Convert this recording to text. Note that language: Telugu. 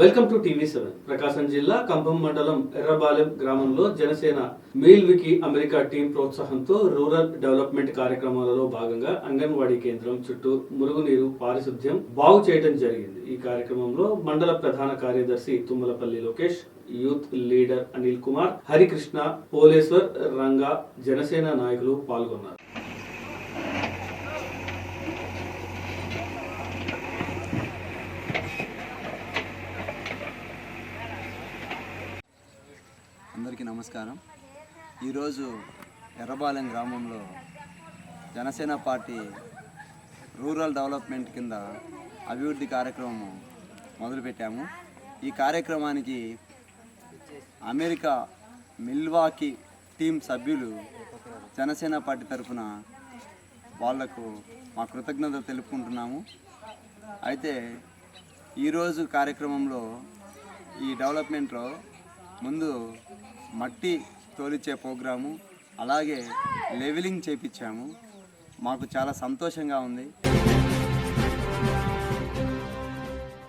Welcome to TV seven Prakasam జిల్లా కంభం మండలం ఎర్రబాలెం గ్రామంలో జనసేన మేల్వికి అమెరికా టీం ప్రోత్సాహంతో రూరల్ డెవలప్మెంట్ కార్యక్రమాలలో భాగంగా అంగన్వాడీ కేంద్రం చుట్టూ మురుగునీరు పారిశుద్ధ్యం బాగు చేయడం జరిగింది. ఈ కార్యక్రమంలో మండల ప్రధాన కార్యదర్శి తుమ్మలపల్లి లోకేష్ యూత్ లీడర్ అనిల్ కుమార్ హరికృష్ణ పోలేశ్వర్ రంగా జనసేన నాయకులు పాల్గొన్నారు. అందరికీ నమస్కారం. ఈరోజు ఎర్రబాలెం గ్రామంలో జనసేన పార్టీ రూరల్ డెవలప్మెంట్ కింద అభివృద్ధి కార్యక్రమం మొదలుపెట్టాము. ఈ కార్యక్రమానికి అమెరికా మిల్వాకి టీం సభ్యులు జనసేన పార్టీ తరఫున వాళ్ళకు మా కృతజ్ఞత తెలుపుకుంటున్నాము. అయితే ఈరోజు కార్యక్రమంలో ఈ డెవలప్మెంట్లో ముందు మట్టి తోలిచ్చే ప్రోగ్రాము అలాగే లెవెలింగ్ చేపించాము. మాకు చాలా సంతోషంగా ఉంది.